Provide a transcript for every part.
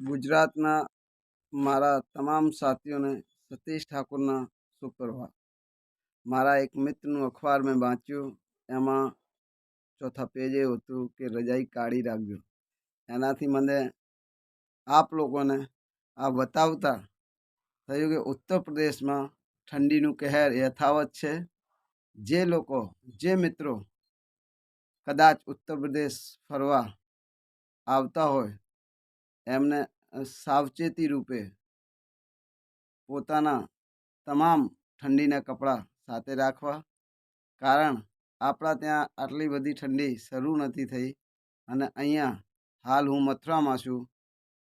ગુજરાતના મારા તમામ સાથીઓને સતીશ ઠાકુરના સુપ્રભાત મારા એક મિત્રનું અખબાર મેં વાંચ્યું, એમાં ચોથા પેજે હતું કે રજાઈ કાઢી રાખજો. એનાથી મને આપ લોકોને આ બતાવતા થયું કે ઉત્તર પ્રદેશમાં ઠંડીનું કહેર યથાવત છે. જે લોકો, જે મિત્રો કદાચ ઉત્તર પ્રદેશ ફરવા આવતા હોય એમને સાવચેતી રૂપે પોતાના તમામ ઠંડીના કપડાં સાથે રાખવા. કારણ આપણા ત્યાં આટલી બધી ઠંડી શરૂ નથી થઈ અને અહીંયા હાલ હું મથુરામાં છું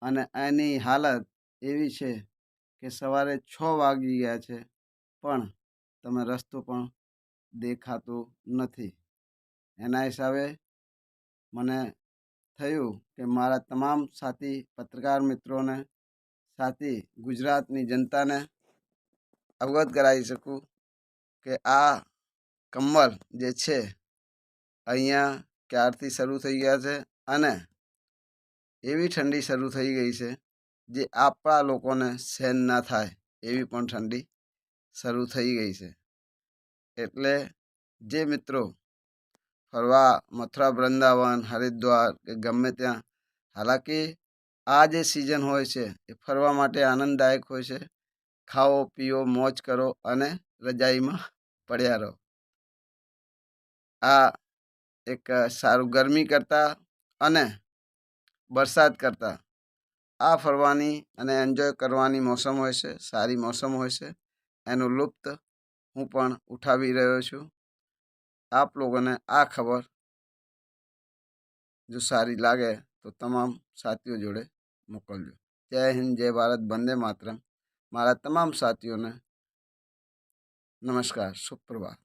અને એની હાલત એવી છે કે સવારે છ વાગી ગયા છે, પણ તમે રસ્તો પણ દેખાતો નથી. એના હિસાબે મને થયું કે મારા તમામ સાથી પત્રકાર મિત્રોને, સાથી ગુજરાતની જનતાને અવગત કરાવી શકું કે આ કમર જે છે, અહીંયા ક્યારથી શરૂ થઈ ગયા છે અને એવી ઠંડી શરૂ થઈ ગઈ છે જે આપણા લોકોને સહેન ના થાય એવી પણ ઠંડી શરૂ થઈ ગઈ છે. એટલે જે મિત્રો ફરવા, મથુરા, વૃંદાવન, હરિદ્વાર કે ગમે ત્યાં. હાલાકી આ જે સિઝન હોય છે, એ ફરવા માટે આનંદદાયક હોય છે. ખાઓ, પીઓ, મોજ કરો અને રજાઈમાં પડ્યા રહો. આ એક સારું ગરમી કરતાં અને વરસાદ કરતાં આ ફરવાની અને એન્જોય કરવાની મોસમ હોય છે, સારી મોસમ હોય છે. એનો લુપ્ત હું પણ ઉઠાવી રહ્યો છું. આપ લોકોને આ ખબર જો સારી લાગે તો તમામ સાથીઓ જોડે મોકલજો જય હિન્દ જય ભારત વંદે માતરમ મારા તમામ સાથીઓને નમસ્કાર સુપ્રભાત